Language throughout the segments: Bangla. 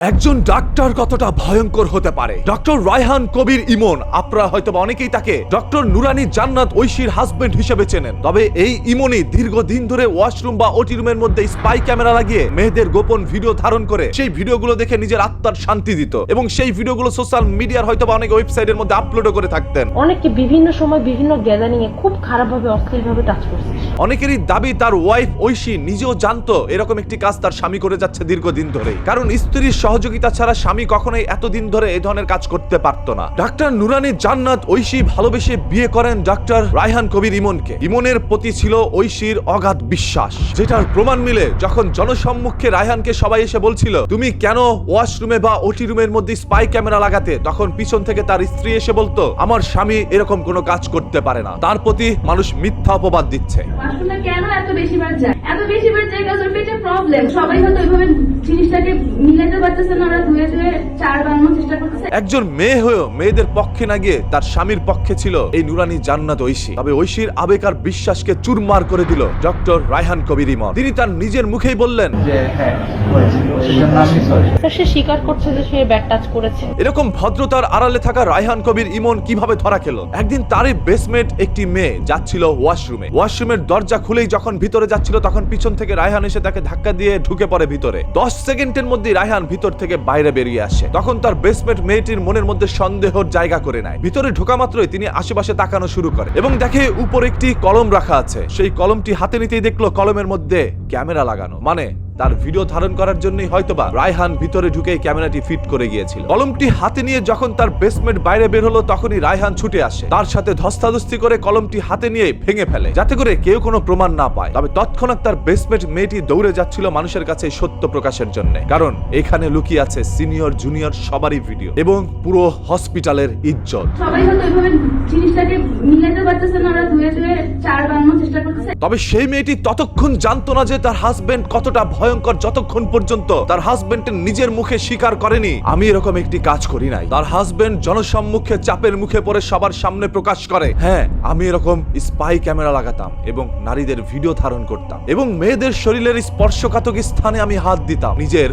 একজন ডাক্তার কতটা ভয়ঙ্কর হতে পারে? ডক্টর রায়হান কবির ইমন আপনারা হয়তো অনেকেই তাকে ডক্টর নুরানি জান্নাত ঐশীর হাজবেন্ড হিসেবে চেনেন। তবে এই ইমনই দীর্ঘদিন ধরে ওয়াশরুম বা ওটি রুমের মধ্যে স্পাই ক্যামেরা লাগিয়ে মেয়েদের গোপন ভিডিও ধারণ করে সেই ভিডিওগুলো দেখে নিজের আত্মার শান্তি দিত এবং সেই ভিডিওগুলো সোশ্যাল মিডিয়ার হয়তো বা অনেক ওয়েবসাইটের মধ্যে আপলোডও করে থাকতেন। অনেককে বিভিন্ন সময় বিভিন্ন গ্যাদারিং এ খুব খারাপভাবে অশ্লীলভাবে টাচ করছে। অনেকেরই দাবি তার ওয়াইফ ঐশী নিজেও জানতো এরকম একটি কাজ তার স্বামী করে যাচ্ছে দীর্ঘদিন ধরে কারণ স্ত্রীর সহযোগিতা ছাড়া স্বামী কখনোই এতদিন ধরে এই ধরনের কাজ করতে পারতো না। ডাক্তার নুরানি জান্নাত ঐশী ভালোবেসে বিয়ে করেন ডাক্তার রায়হান কবির ইমনকে। ইমনের প্রতি ছিল ঐশীর অগাধ বিশ্বাস, যেটার প্রমাণ মিলে যখন জনসম্মুখে রায়হানকে সবাই এসে বলছিল, তুমি কেন ওয়াশরুমে বা ওটি রুমের মধ্যে স্পাই ক্যামেরা লাগাতে? তখন পিছন থেকে তার স্ত্রী এসে বলতো, আমার স্বামী এরকম কোনো কাজ করতে পারে না। তার প্রতি মানুষ মিথ্যা অপবাদ দিচ্ছে। কেন এত যায়? এত যায় প্রবলেম সবাই হয়তো জিনিসটাকে মিলাতে পারতেছে না ওরা ধুয়ে ধুয়ে চার বানানোর চেষ্টা করতেছে। একজন মেয়ে হয়েও মেয়েদের পক্ষে না গিয়ে তার স্বামীর পক্ষে ছিল এই নুরানি জান্নাত ঐশী। তবে ঐশীর আবেগ আর বিশ্বাসকে চুরমার করে দিল ডক্টর রায়হান কবির ইমন তিনি তার নিজের মুখেই বললেন যে হ্যাঁ সে স্বীকার করছে যে সে ব্যাক টাচ করেছে। এরকম ভদ্রতার আড়ালে থাকা রায়হান কবির ইমন কীভাবে ধরা খেলো? একদিন তারই বেসমেন্ট একটি মেয়ে যাচ্ছিল ওয়াশরুমে ওয়াশরুমের দরজা খুলেই যখন ভিতরে যাচ্ছিল তখন পিছন থেকে রায়হান এসে তাকে ধাক্কা দিয়ে ঢুকে পড়ে ভিতরে। দশ সেকেন্ডের মধ্যে রায়হান ভিতর থেকে বাইরে বেরিয়ে আসে। তখন তার বেসমেন্ট মেয়েটির মনের মধ্যে সন্দেহর জায়গা করে নেয়। ভিতরে ঢোকা মাত্রই তিনি আশেপাশে তাকানো শুরু করে এবং দেখে উপর একটি কলম রাখা আছে। সেই কলমটি হাতে নিতেই দেখল কলমের মধ্যে ক্যামেরা লাগানো। মানে তার ভিডিও ধারণ করার জন্যই হয়তোবা রায়হান ভিতরে ঢুকে ক্যামেরাটি ফিট করে গিয়েছিল। কলমটি হাতে নিয়ে যখন তার বেসমেন্ট বাইরে বের হলো, তখনই রায়হান ছুটে আসে। তার সাথে ধস্তাধস্তি করে কলমটি হাতে নিয়ে ভেঙে ফেলে, যাতে করে কেউ কোনো প্রমাণ না পায়। তবে তৎক্ষণাৎ তার বেসমেন্ট মেয়েটি দৌড়ে যাচ্ছিল মানুষের কাছে সত্য প্রকাশের জন্য। কারণ এখানে লুকিয়ে আছে সিনিয়র জুনিয়র সবারই ভিডিও এবং পুরো হসপিটালের ইজ্জত। সবাই হয়তো ওইভাবে জিনিসটাকে পারতেছে না, ওরা ধুয়ে ধুয়ে চার বানানোর চেষ্টা করতেছে তবে সেই মেয়েটি ততক্ষণ জানতো না যে তার হাজবেন্ড কতটা ভয়ঙ্কর যতক্ষণ পর্যন্ত তার হাজবেন্ডের নিজের মুখে স্বীকার করেনি। আমি এরকম একটি কাজ করি নাই। তার হাজবেন্ড জনসম্মুখে চাপের মুখে পড়ে সবার সামনে প্রকাশ করে। হ্যাঁ আমি এরকম স্পাই ক্যামেরা লাগাতাম এবং নারীদের ভিডিও ধারণ করতাম এবং মেয়েদের শরীরের স্পর্শকাতক স্থানে আমি হাত দিতাম। নিজের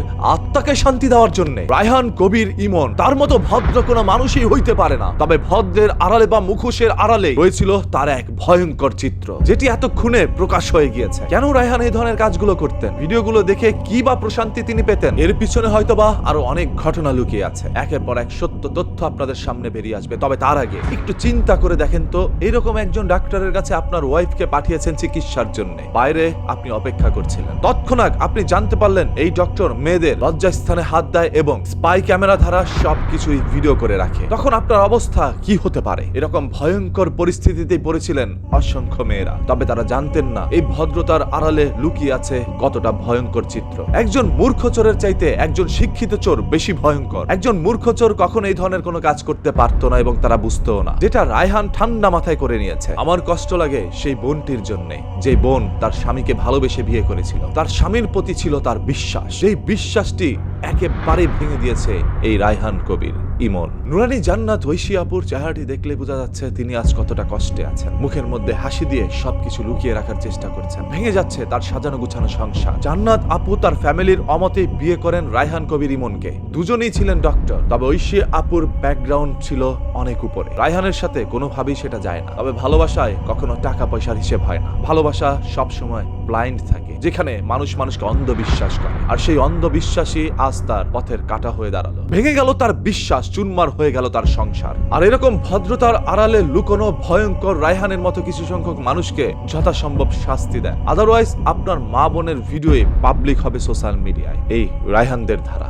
আত্মাকে শান্তি দেওয়ার জন্য। রায়হান কবির ইমন, তার মতো ভদ্র কোনো মানুষই হইতে পারে না। তবে ভদ্রের আড়ালে বা মুখোশের আড়ালে রয়েছিল তার এক ভয়ঙ্কর চিত্র, যেটি এতক্ষণে প্রকাশ হয়ে গিয়েছে। কেন রায়হান এই ধরনের কাজগুলো করতেন? ভিডিওগুলো দেখে কি বা প্রশান্তি তিনি পেতেন? এর পিছনে হয়তোবা আরও অনেক ঘটনা লুকিয়ে আছে। একের পর এক সত্য তথ্য আপনাদের সামনে বেরিয়ে আসবে। তবে তার আগে একটু চিন্তা করে দেখেন তো, এরকম একজন ডাক্তারের কাছে আপনার ওয়াইফকে পাঠিয়েছেন চিকিৎসার জন্য। বাইরে আপনি অপেক্ষা করছিলেন। তৎক্ষণাৎ আপনি জানতে পারলেন, এই ডক্টর মেয়েদের লজ্জাস্থানে হাত দেয় এবং স্পাই ক্যামেরা দ্বারা সবকিছুই ভিডিও করে রাখে। তখন আপনার অবস্থা কি হতে পারে? এরকম ভয়ঙ্কর পরিস্থিতিতেই পড়েছিলেন অসংখ্য মেয়েরা। তবে তারা জানতেন না, এই ভদ্রতার আড়ালে লুকিয়ে আছে কতটা ভয়ঙ্কর চিত্র। একজন মূর্খ চোরের চাইতে একজন শিক্ষিত চোর বেশি ভয়ঙ্কর। একজন মূর্খ চোর কখন এই ধরনের কোনো কাজ করতে পারতো না এবং তারা বুঝতেও না। যেটা রায়হান ঠান্ডা মাথায় করে নিয়েছে। আমার কষ্ট লাগে সেই বোনটির জন্য। যে বোন তার স্বামীকে ভালোবেসে বিয়ে করেছিল। তার স্বামীর প্রতি ছিল তার বিশ্বাস। সেই বিশ্বাসটি City একেবারে ভেঙে দিয়েছে এই রায়হান কবির, ইমন। নুরানি জান্নাত ঐশী আপুর চেহারাটি দেখলে বোঝা যাচ্ছে তিনি আজ কতটা কষ্টে আছেন। মুখের মধ্যে হাসি দিয়ে সবকিছু লুকিয়ে রাখার চেষ্টা করছেন। ভেঙে যাচ্ছে তার সাজানো গুছানো সংসার। জান্নাত আপু তার ফ্যামিলির অমতে বিয়ে করেন রায়হান কবির, ইমনকে। দুজনেই ছিলেন ডক্টর তবে ঐশী আপুর ব্যাকগ্রাউন্ড ছিল অনেক উপরে। রায়হানের সাথে কোনোভাবেই সেটা যায় না। তবে ভালোবাসায় কখনো টাকা পয়সার হিসেব হয় না। ভালোবাসা সবসময় ব্লাইন্ড থাকে, যেখানে মানুষ মানুষকে অন্ধবিশ্বাস করে। আর সেই অন্ধবিশ্বাসী আজ তার পথের কাটা হয়ে দাঁড়াল। ভেঙে গেল তার বিশ্বাস, চুনমার হয়ে গেল তার সংসার। আর এরকম ভদ্রতার আড়ালে লুকোনো ভয়ঙ্কর রায়হানের মতো কিছু সংখ্যক মানুষকে যথাসম্ভব শাস্তি দেয়। আদারওয়াইজ আপনার মা বোনের ভিডিও পাবলিক হবে সোশ্যাল মিডিয়ায় এই রায়হানদের ধারা।